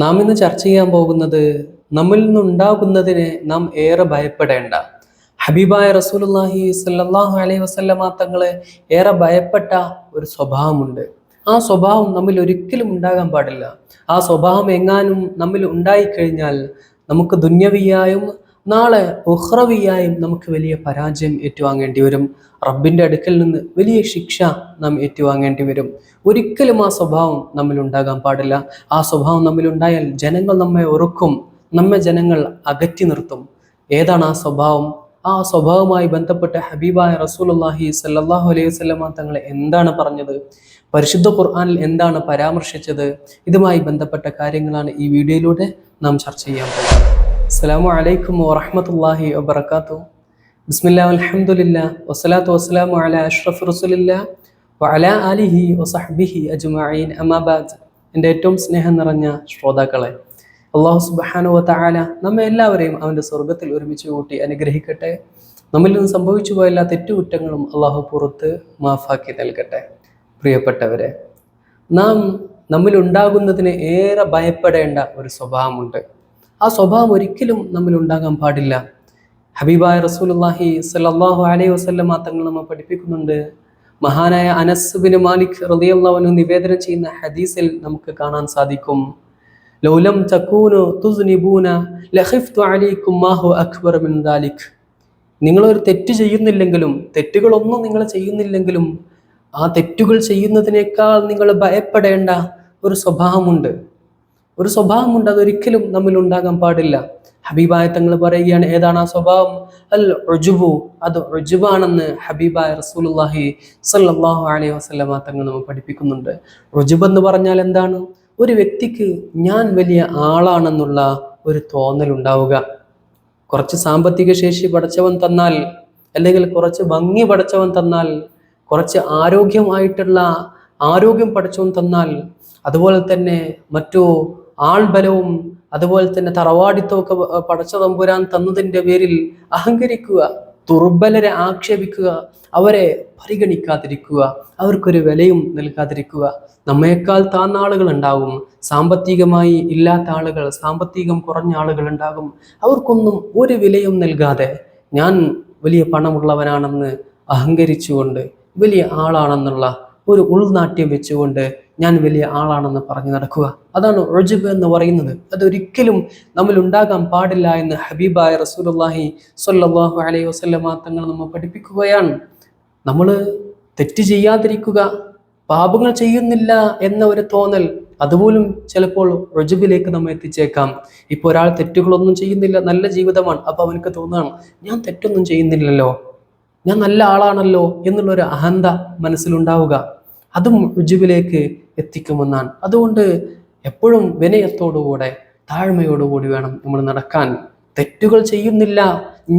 നാം ഇന്ന് ചർച്ച ചെയ്യാൻ പോകുന്നത് നമ്മിൽ നിന്നുണ്ടാകുന്നതിനെ നാം ഏറെ ഭയപ്പെടേണ്ട. ഹബീബായ റസൂലുള്ളാഹി സല്ലാഹു അലൈഹി വസല്ലമ തങ്ങളെ ഏറെ ഭയപ്പെട്ട ഒരു സ്വഭാവമുണ്ട്. ആ സ്വഭാവം നമ്മിൽ ഒരിക്കലും ഉണ്ടാകാൻ പാടില്ല. ആ സ്വഭാവം എങ്ങാനും നമ്മിൽ ഉണ്ടായിക്കഴിഞ്ഞാൽ നമുക്ക് ദുന്യവിയായും നാളെ ഉഹ്റവിയായും നമുക്ക് വലിയ പരാജയം ഏറ്റുവാങ്ങേണ്ടി വരും. റബ്ബിന്റെ അടുക്കൽ നിന്ന് വലിയ ശിക്ഷ നാം ഏറ്റുവാങ്ങേണ്ടി വരും. ഒരിക്കലും ആ സ്വഭാവം നമ്മിൽ ഉണ്ടാകാൻ പാടില്ല. ആ സ്വഭാവം നമ്മിൽ ഉണ്ടായാൽ ജനങ്ങൾ നമ്മെ ഉറക്കും നമ്മെ ജനങ്ങൾ അകറ്റി നിർത്തും. ഏതാണ് ആ സ്വഭാവം? ആ സ്വഭാവവുമായി ബന്ധപ്പെട്ട ഹബീബായ റസൂലുള്ളാഹി സല്ലാഹു അലൈഹി വസല്ലമ തങ്ങൾ എന്താണ് പറഞ്ഞത്? പരിശുദ്ധ ഖുർആാനിൽ എന്താണ് പരാമർശിച്ചത്? ഇതുമായി ബന്ധപ്പെട്ട കാര്യങ്ങളാണ് ഈ വീഡിയോയിലൂടെ നാം ചർച്ച ചെയ്യാൻ പോകുന്നത്. അസ്സലാമു അലൈക്കും വറഹമത്തല്ലാഹി വബറകാതുഹു ബിസ്മില്ലാ അലഹമുല്ല വസ്സലാത്തു വസ്സലാമു അല അഷ്റഫ് റസുലില്ല വഅലാ അലിഹി വസഹ്ബിഹി അജ്മഈൻ. അമാബാദ് എന്റെ ഏറ്റവും സ്നേഹം നിറഞ്ഞ ശ്രോതാക്കളെ അള്ളാഹു സുബാനു വതആല നമ്മെ എല്ലാവരെയും അവന്റെ സ്വർഗത്തിൽ ഒരുമിച്ച് കൂട്ടി അനുഗ്രഹിക്കട്ടെ. നമ്മിൽ നിന്ന് സംഭവിച്ചു പോയ എല്ലാ തെറ്റുകുറ്റങ്ങളും അള്ളാഹു പുറത്ത് മാഫാക്കി നൽകട്ടെ. പ്രിയപ്പെട്ടവരെ നാം നമ്മിലുണ്ടാകുന്നതിന് ഏറെ ഭയപ്പെടേണ്ട ഒരു സ്വഭാവമുണ്ട്. ആ സ്വഭാവം ഒരിക്കലും നമ്മിൽ ഉണ്ടാകാൻ പാടില്ല. ഹബീബായ റസൂലുള്ളാഹി സല്ലാഹു അലൈഹി വസല്ലമ തങ്ങൾ നമ്മൾ പഠിപ്പിക്കുന്നുണ്ട്. മഹാനായ അനസ് ബിൻ മാലിക് അൻഹു നിവേദനം ചെയ്യുന്ന ഹദീസിൽ നമുക്ക് കാണാൻ സാധിക്കും. ലൗലം തക്കൂനു തുസ്നിബൂന ലഖിഫ്തു അലൈക്കും മാഹു അക്ബർ മിൻ ദാലിക്. നിങ്ങളൊരു തെറ്റ് ചെയ്യുന്നില്ലെങ്കിലും തെറ്റുകളൊന്നും നിങ്ങൾ ചെയ്യുന്നില്ലെങ്കിലും ആ തെറ്റുകൾ ചെയ്യുന്നതിനേക്കാൾ നിങ്ങൾ ഭയപ്പെടേണ്ട ഒരു സ്വഭാവമുണ്ട്. ഒരു സ്വഭാവമുണ്ട് അതൊരിക്കലും നമ്മിൽ ഉണ്ടാകാൻ പാടില്ല. ഹബീബായ തങ്ങൾ പറയുകയാണ് ഏതാണ് ആ സ്വഭാവം? അൽ റുജുബു അത് റുജുബാണെന്ന് ഹബീബായ റസൂലുള്ളാഹി സല്ലല്ലാഹു അലൈഹി വസല്ലമ തങ്ങൾ നമ്മൾ പഠിപ്പിക്കുന്നുണ്ട്. റുജുബ് എന്ന് പറഞ്ഞാൽ എന്താണ്? ഒരു വ്യക്തിക്ക് ഞാൻ വലിയ ആളാണെന്നുള്ള ഒരു തോന്നൽ ഉണ്ടാവുക. കുറച്ച് സാമ്പത്തിക ശേഷി പഠിച്ചവൻ തന്നാൽ അല്ലെങ്കിൽ കുറച്ച് ഭംഗി പഠിച്ചവൻ തന്നാൽ കുറച്ച് ആരോഗ്യമായിട്ടുള്ള ആരോഗ്യം പഠിച്ചവൻ തന്നാൽ അതുപോലെ തന്നെ മറ്റു ആൾബലവും അതുപോലെ തന്നെ തറവാടിത്തമൊക്കെ പടച്ച തമ്പുരാൻ തന്നതിന്റെ പേരിൽ അഹങ്കരിക്കുക ദുർബലരെ ആക്ഷേപിക്കുക അവരെ പരിഗണിക്കാതിരിക്കുക അവർക്കൊരു വിലയും നൽകാതിരിക്കുക. നമ്മേക്കാൾ താന്ന ആളുകൾ ഉണ്ടാകും സാമ്പത്തികമായി ഇല്ലാത്ത ആളുകൾ സാമ്പത്തികം കുറഞ്ഞ ആളുകൾ ഉണ്ടാകും അവർക്കൊന്നും ഒരു വിലയും നൽകാതെ ഞാൻ വലിയ പണമുള്ളവനാണെന്ന് അഹങ്കരിച്ചുകൊണ്ട് വലിയ ആളാണെന്നുള്ള ഒരു ഉൾനാട്യം വെച്ചുകൊണ്ട് ഞാൻ വലിയ ആളാണെന്ന് പറഞ്ഞു നടക്കുക. അതാണ് ഒഴുബ് എന്ന് പറയുന്നത്. അതൊരിക്കലും നമ്മൾ ഉണ്ടാകാൻ പാടില്ല എന്ന് ഹബീബായ റസൂലുള്ളാഹി സൊല്ലാഹു അലൈഹി വസല്ലമ തങ്ങൾ നമ്മൾ പഠിപ്പിക്കുകയാണ്. നമ്മൾ തെറ്റ് ചെയ്യാതിരിക്കുക പാപങ്ങൾ ചെയ്യുന്നില്ല എന്ന ഒരു തോന്നൽ അതുപോലും ചിലപ്പോൾ റജുബിലേക്ക് നമ്മൾ എത്തിച്ചേക്കാം. ഇപ്പോൾ ഒരാൾ തെറ്റുകളൊന്നും ചെയ്യുന്നില്ല നല്ല ജീവിതമാണ്. അപ്പോൾ അവനക്ക് തോന്നുകയാണ് ഞാൻ തെറ്റൊന്നും ചെയ്യുന്നില്ലല്ലോ ഞാൻ നല്ല ആളാണല്ലോ എന്നുള്ളൊരു അഹന്ത മനസ്സിലുണ്ടാവുക. അതും രുജുവിലേക്ക് എത്തിക്കുമെന്നാണ്. അതുകൊണ്ട് എപ്പോഴും വിനയത്തോടുകൂടെ താഴ്മയോടുകൂടി വേണം നമ്മൾ നടക്കാൻ. തെറ്റുകൾ ചെയ്യുന്നില്ല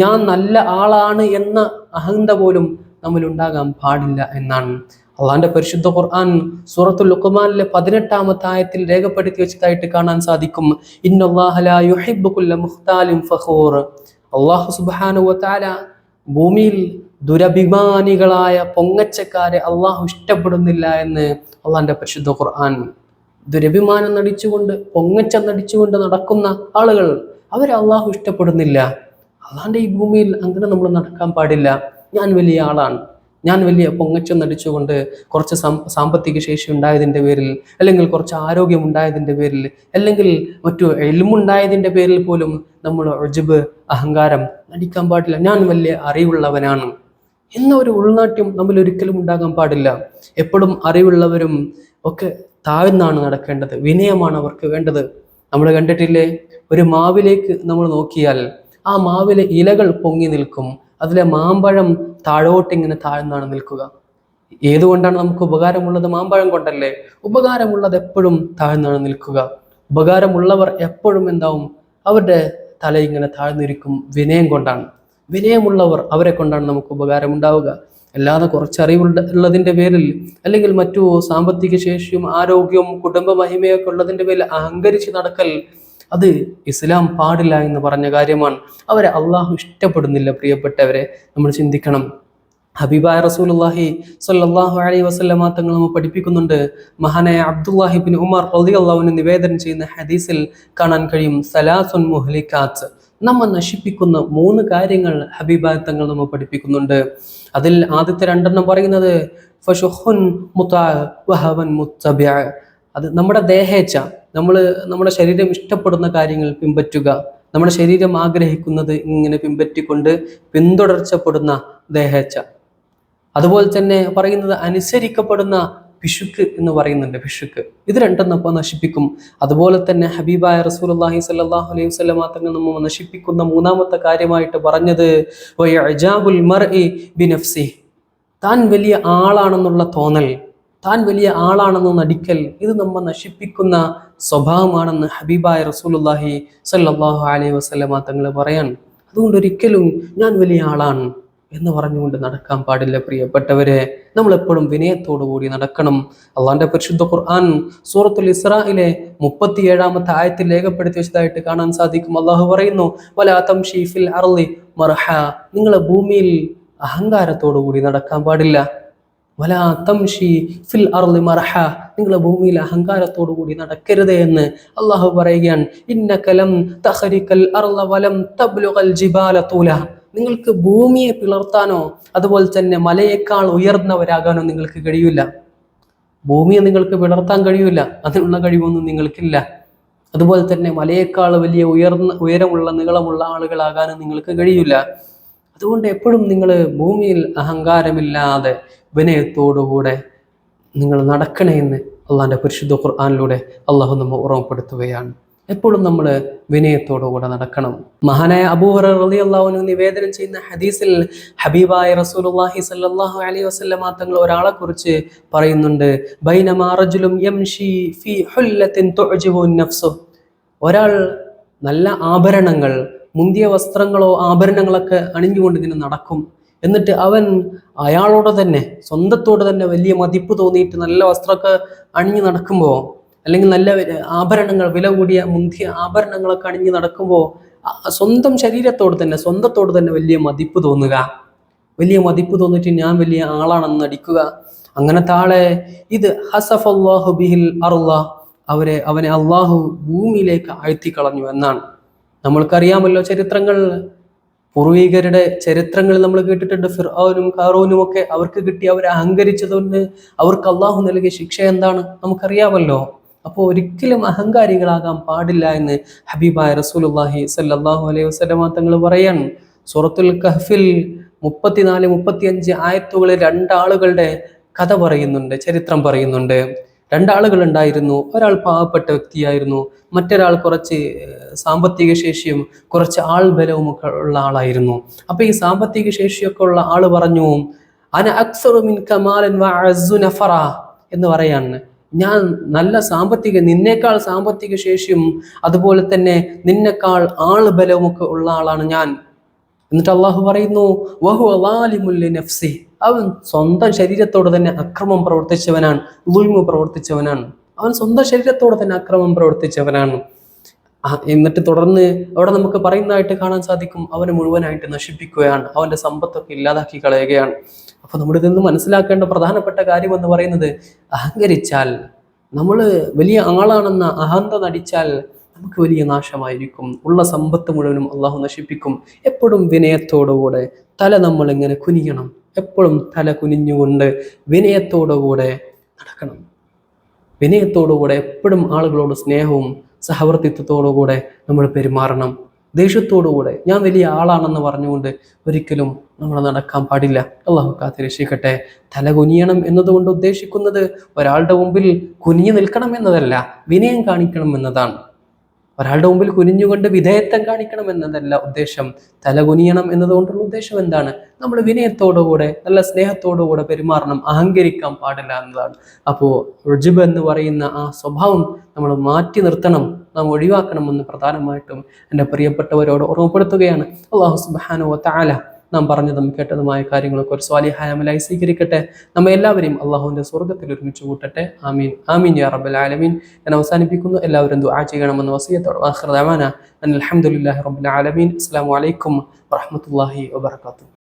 ഞാൻ നല്ല ആളാണ് എന്ന അഹന്ത പോലും നമ്മൾ ഉണ്ടാകാൻ പാടില്ല എന്നാണ്. അള്ളാന്റെ പരിശുദ്ധ ഖുർആൻ സൂറത്തുൽ ലുഖ്മാനിലെ പതിനെട്ടാമത്തെ ആയത്തിൽ രേഖപ്പെടുത്തി വെച്ചതായിട്ട് കാണാൻ സാധിക്കും. അള്ളാഹു വതആല ഭൂമിയിൽ ദുരഭിമാനികളായ പൊങ്ങച്ചക്കാരെ അള്ളാഹു ഇഷ്ടപ്പെടുന്നില്ല എന്ന് അള്ളാന്റെ പരിശുദ്ധ ഖുർആൻ ദുരഭിമാനം നടിച്ചുകൊണ്ട് പൊങ്ങച്ച നടിച്ചുകൊണ്ട് നടക്കുന്ന ആളുകൾ അവരെ അള്ളാഹു ഇഷ്ടപ്പെടുന്നില്ല. അള്ളാന്റെ ഈ ഭൂമിയിൽ അങ്ങനെ നമ്മൾ നടക്കാൻ പാടില്ല. ഞാൻ വലിയ ആളാണ്. ഞാൻ വലിയ പൊങ്ങച്ചം നടിച്ചുകൊണ്ട് കുറച്ച് സാമ്പത്തിക ശേഷി ഉണ്ടായതിന്റെ പേരിൽ അല്ലെങ്കിൽ കുറച്ച് ആരോഗ്യം ഉണ്ടായതിന്റെ പേരിൽ അല്ലെങ്കിൽ മറ്റു എലുമുണ്ടായതിന്റെ പേരിൽ പോലും നമ്മൾ ഒജബ് അഹങ്കാരം നടിക്കാൻ പാടില്ല. ഞാൻ വലിയ അറിവുള്ളവനാണ്. എന്ന ഒരു ഉൾനാട്യം നമ്മൾ ഒരിക്കലും ഉണ്ടാകാൻ പാടില്ല. എപ്പോഴും അറിവുള്ളവരും ഒക്കെ താഴ്ന്നാണ് നടക്കേണ്ടത്. വിനയമാണ് അവർക്ക് വേണ്ടത്. നമ്മൾ കണ്ടിട്ടില്ലേ? ഒരു മാവിലേക്ക് നമ്മൾ നോക്കിയാൽ ആ മാവിലെ ഇലകൾ പൊങ്ങി നിൽക്കും. അതിലെ മാമ്പഴം താഴോട്ട് ഇങ്ങനെ താഴ്ന്നാണ് നിൽക്കുക. ഏതുകൊണ്ടാണ് നമുക്ക് ഉപകാരമുള്ളത് മാമ്പഴം കൊണ്ടല്ലേ? ഉപകാരമുള്ളത് എപ്പോഴും താഴ്ന്നാണ് നിൽക്കുക. ഉപകാരമുള്ളവർ എപ്പോഴും എന്താവും? അവരുടെ തല ഇങ്ങനെ താഴ്ന്നിരിക്കും വിനയം കൊണ്ടാണ്. വിനയമുള്ളവർ അവരെ കൊണ്ടാണ് നമുക്ക് ഉപകാരമുണ്ടാവുക അല്ലാതെ കുറച്ച് അറിവുള്ളതിന്റെ പേരിൽ അല്ലെങ്കിൽ മറ്റു സാമ്പത്തിക ശേഷിയും ആരോഗ്യവും കുടുംബ മഹിമയൊക്കെ ഉള്ളതിന്റെ പേരിൽ അഹങ്കരിച്ച് നടക്കൽ അത് ഇസ്ലാം പാടില്ല എന്ന് പറഞ്ഞ കാര്യമാണ്. അവരെ അള്ളാഹു ഇഷ്ടപ്പെടുന്നില്ല പ്രിയപ്പെട്ടവരെ. നമ്മൾ ചിന്തിക്കണം. ഹബീബായ റസൂലുള്ളാഹി സ്വല്ലല്ലാഹു അലൈഹി വസല്ലമ തങ്ങൾ നമ്മൾ പഠിപ്പിക്കുന്നുണ്ട്. മഹാനായ അബ്ദുല്ലാഹിബിൻ ഉമർ ഉമർ അള്ളാഹുവിന് നിവേദനം ചെയ്യുന്ന ഹദീസിൽ കാണാൻ കഴിയും. സലാസുൻ മുഹ്ലിക്കാത്ത് നമ്മ നശിപ്പിക്കുന്ന മൂന്ന് കാര്യങ്ങൾ ഹബീബായ തങ്ങൾ നമ്മൾ പഠിപ്പിക്കുന്നുണ്ട്. അതിൽ ആദ്യത്തെ രണ്ടെണ്ണം പറയുന്നത് അത് നമ്മുടെ ദേഹേച്ഛ നമ്മൾ നമ്മുടെ ശരീരം ഇഷ്ടപ്പെടുന്ന കാര്യങ്ങൾ പിൻപറ്റുക. നമ്മുടെ ശരീരം ആഗ്രഹിക്കുന്നത് ഇങ്ങനെ പിൻപറ്റിക്കൊണ്ട് പിന്തുടർച്ചപ്പെടുന്ന ദേഹേച്ഛ അതുപോലെ തന്നെ പറയുന്നത് അനുസരിക്കപ്പെടുന്ന പിശുക്ക് എന്ന് പറയുന്നുണ്ട് പിശുക്ക്. ഇത് രണ്ടും അപ്പോൾ നശിപ്പിക്കും. അതുപോലെ തന്നെ ഹബീബായ റസൂൽ അള്ളാഹി സല്ലാഹു അലൈഹി വസല്ലമ തങ്ങൾ നമ്മൾ നശിപ്പിക്കുന്ന മൂന്നാമത്തെ കാര്യമായിട്ട് പറഞ്ഞത് താൻ വലിയ ആളാണെന്നുള്ള തോന്നൽ താൻ വലിയ ആളാണെന്ന് നടിക്കൽ ഇത് നമ്മൾ നശിപ്പിക്കുന്ന സ്വഭാവമാണെന്ന് ഹബീബായ റസൂലുള്ളാഹി സല്ലാഹു അലൈഹി വസല്ലമ തങ്ങൾ പറയാൻ. അതുകൊണ്ട് ഒരിക്കലും ഞാൻ വലിയ ആളാണ്. എന്ന് പറഞ്ഞുകൊണ്ട് നടക്കാൻ പാടില്ല പ്രിയപ്പെട്ടവരെ. നമ്മൾ എപ്പോഴും വിനയത്തോടു കൂടി നടക്കണം. അള്ളാന്റെ പരിശുദ്ധ ഖുർആൻ സൂറത്തുൽ ഇസ്രായിലെ മുപ്പത്തിയേഴാമത്തെ ആയത്തിൽ രേഖപ്പെടുത്തി വെച്ചതായിട്ട് കാണാൻ സാധിക്കും. അള്ളാഹു പറയുന്നു വലാത്തം ഷീഫിൽ അർലി മർഹ. നിങ്ങൾ ഭൂമിയിൽ അഹങ്കാരത്തോടു കൂടി നടക്കാൻ പാടില്ല. ഫിൽ അർളി മർഹ. നിങ്ങൾ ഭൂമിയിൽ അഹങ്കാരത്തോടു കൂടി നടക്കരുത് എന്ന് അള്ളാഹു പറയുകയാണ്. ഇന്നകലം തഹരിക്കൽ അർള വലം തബ്ലുഗൽ ജിബാല തൂല. നിങ്ങൾക്ക് ഭൂമിയെ പിളർത്താനോ അതുപോലെ തന്നെ മലയേക്കാൾ ഉയർന്നവരാകാനോ നിങ്ങൾക്ക് കഴിയില്ല. ഭൂമിയെ നിങ്ങൾക്ക് പിളർത്താൻ കഴിയില്ല അതിനുള്ള കഴിവൊന്നും നിങ്ങൾക്കില്ല. അതുപോലെ തന്നെ മലയേക്കാൾ വലിയ ഉയർന്ന ഉയരമുള്ള നീളമുള്ള ആളുകളാകാനും നിങ്ങൾക്ക് കഴിയില്ല. അതുകൊണ്ട് എപ്പോഴും നിങ്ങൾ ഭൂമിയിൽ അഹങ്കാരമില്ലാതെ വിനയത്തോടുകൂടെ നിങ്ങൾ നടക്കണേ എന്ന് അള്ളാഹിന്റെ പരിശുദ്ധ ഖുർആാനിലൂടെ അള്ളാഹു നമ്മൾ ഓർമ്മപ്പെടുത്തുകയാണ്. എപ്പോഴും നമ്മൾ വിനയത്തോടുകൂടെ നടക്കണം. മഹാനായ അബൂഹർ റലി അള്ളാഹുനു നിവേദനം ചെയ്യുന്ന ഹദീസിൽ ഹബീബായ റസൂലുള്ളാഹി സല്ലല്ലാഹു അലൈഹി വസല്ലമ തങ്ങൾ ഒരാളെ കുറിച്ച് പറയുന്നുണ്ട്. യംഷി ഫീ ഹുല്ലത്തിൻ നഫ്സു. ഒരാൾ നല്ല ആഭരണങ്ങൾ മുന്തിയ വസ്ത്രങ്ങളോ ആഭരണങ്ങളൊക്കെ അണിഞ്ഞുകൊണ്ട് ഇങ്ങനെ നടക്കും. എന്നിട്ട് അവൻ അയാളോട് തന്നെ സ്വന്തത്തോട് തന്നെ വലിയ മതിപ്പ് തോന്നിയിട്ട് നല്ല വസ്ത്രമൊക്കെ അണിഞ്ഞു നടക്കുമ്പോൾ അല്ലെങ്കിൽ നല്ല ആഭരണങ്ങൾ വില കൂടിയ മുന്തിയ ആഭരണങ്ങളൊക്കെ അണിഞ്ഞ് നടക്കുമ്പോൾ സ്വന്തം ശരീരത്തോട് തന്നെ സ്വന്തത്തോട് തന്നെ വലിയ മതിപ്പ് തോന്നുക. വലിയ മതിപ്പ് തോന്നിട്ട് ഞാൻ വലിയ ആളാണെന്ന് നടിക്കുക. അങ്ങനത്തെ ആളെ ഇത് ഹസഫ് അള്ളാഹു ബിഹിൽ അറുള്ള അവരെ അവനെ അള്ളാഹു ഭൂമിയിലേക്ക് ആഴ്ത്തിക്കളഞ്ഞു എന്നാണ്. നമ്മൾക്കറിയാമല്ലോ ചരിത്രങ്ങൾ. പൂർവികരുടെ ചരിത്രങ്ങൾ നമ്മൾ കേട്ടിട്ടുണ്ട്. ഫിർആനും കാറോനും ഒക്കെ അവർക്ക് കിട്ടി അവരെ അഹങ്കരിച്ചതുകൊണ്ട് അവർക്ക് അള്ളാഹു നൽകിയ ശിക്ഷ എന്താണ്? നമുക്കറിയാമല്ലോ. അപ്പോൾ ഒരിക്കലും അഹങ്കാരികളാകാൻ പാടില്ല എന്ന് ഹബീബായ റസൂലുള്ളാഹി സല്ലാഹു അലൈഹി വസ്ലമാ തങ്ങൾ പറയാൻ സൂറത്തുൽ കഹ്ഫിൽ മുപ്പത്തിനാല് മുപ്പത്തിയഞ്ച് ആയത്തുകളിൽ രണ്ടാളുകളുടെ കഥ പറയുന്നുണ്ട് ചരിത്രം പറയുന്നുണ്ട്. രണ്ടാളുകൾ ഉണ്ടായിരുന്നു ഒരാൾ പാവപ്പെട്ട വ്യക്തിയായിരുന്നു മറ്റൊരാൾ കുറച്ച് സാമ്പത്തിക ശേഷിയും കുറച്ച് ആൾ ബലവും ഒക്കെ ഉള്ള ആളായിരുന്നു. അപ്പൊ ഈ സാമ്പത്തിക ശേഷിയൊക്കെ ഉള്ള ആൾ പറഞ്ഞു അന അക്സറു മിൻ കമാലൻ എന്ന് പറയാണ്. ഞാൻ നല്ല സാമ്പത്തിക നിന്നേക്കാൾ സാമ്പത്തിക ശേഷിയും അതുപോലെ തന്നെ നിന്നേക്കാൾ ആൾ ബലവുമൊക്കെ ഉള്ള ആളാണ് ഞാൻ. എന്നിട്ട് അള്ളാഹു പറയുന്നു വഹു അലാലിമുല്ലി നഫ്സി അവൻ സ്വന്തം ശരീരത്തോട് തന്നെ അക്രമം പ്രവർത്തിച്ചവനാണ് ഉൾമ പ്രവർത്തിച്ചവനാണ്. അവൻ സ്വന്തം ശരീരത്തോട് തന്നെ അക്രമം പ്രവർത്തിച്ചവനാണ്. എന്നിട്ട് തുടർന്ന് അവിടെ നമുക്ക് പറയുന്നതായിട്ട് കാണാൻ സാധിക്കും അവനെ മുഴുവനായിട്ട് നശിപ്പിക്കുകയാണ് അവന്റെ സമ്പത്തൊക്കെ ഇല്ലാതാക്കി കളയുകയാണ്. അപ്പൊ നമ്മൾ ഇതിന്ന് മനസ്സിലാക്കേണ്ട പ്രധാനപ്പെട്ട കാര്യം എന്ന് പറയുന്നത് അഹങ്കരിച്ചാൽ നമ്മൾ വലിയ ആളാണെന്ന അഹന്ത നടിച്ചാൽ നമുക്ക് വലിയ നാശമായിരിക്കും. ഉള്ള സമ്പത്ത് മുഴുവനും അള്ളാഹു നശിപ്പിക്കും. എപ്പോഴും വിനയത്തോടുകൂടെ തല നമ്മൾ ഇങ്ങനെ കുനിയണം. എപ്പോഴും തല കുനിഞ്ഞുകൊണ്ട് വിനയത്തോടുകൂടെ നടക്കണം. വിനയത്തോടുകൂടെ എപ്പോഴും ആളുകളോട് സ്നേഹവും സഹവർത്തിത്വത്തോടുകൂടെ നമ്മൾ പെരുമാറണം. ദേഷ്യത്തോടുകൂടെ ഞാൻ വലിയ ആളാണെന്ന് പറഞ്ഞുകൊണ്ട് ഒരിക്കലും നമ്മൾ നടക്കാൻ പാടില്ല. അള്ളാഹു കാത്ത് രക്ഷിക്കട്ടെ. തല കുനിയണം എന്നതുകൊണ്ട് ഉദ്ദേശിക്കുന്നത് ഒരാളുടെ മുമ്പിൽ കുനിഞ്ഞു നിൽക്കണം എന്നതല്ല വിനയം കാണിക്കണം എന്നതാണ്. ഒരാളുടെ മുമ്പിൽ കുനിഞ്ഞുകൊണ്ട് വിധേയത്വം കാണിക്കണം എന്നതല്ല ഉദ്ദേശം. തലകുനിയണം എന്നതുകൊണ്ടുള്ള ഉദ്ദേശം എന്താണ്? നമ്മൾ വിനയത്തോടുകൂടെ നല്ല സ്നേഹത്തോടുകൂടെ പെരുമാറണം അഹങ്കരിക്കാൻ പാടില്ല എന്നതാണ്. അപ്പോൾ റുജിബ് എന്ന് പറയുന്ന ആ സ്വഭാവം നമ്മൾ മാറ്റി നിർത്തണം നാം ഒഴിവാക്കണമെന്ന് പ്രധാനമായിട്ടും എന്റെ പ്രിയപ്പെട്ടവരോട് ഓർമ്മപ്പെടുത്തുകയാണ്. അള്ളാഹു സുബാനോ താല നാം പറഞ്ഞതും കേട്ടതുമായ കാര്യങ്ങളൊക്കെ ഒരു സ്വാലിഹായമലായി സ്വീകരിക്കട്ടെ. നമ്മ എല്ലാവരെയും അള്ളാഹുവിന്റെ സ്വർഗത്തിൽ ഒരുമിച്ച് കൂട്ടട്ടെ. ആമീൻ. ആമീൻ യാ റബ്ബൽ ആലമീൻ. ഞാൻ അവസാനിപ്പിക്കുന്നു. എല്ലാവരും ദുആ ചെയ്യണമെന്ന് വസീയത്തോടെ. അനിൽ ഹംദുലില്ലാഹി റബ്ബിൽ ആലമീൻ. അസ്സലാമു അലൈക്കും വറഹ്മത്തുള്ളാഹി വബറകാതുഹു.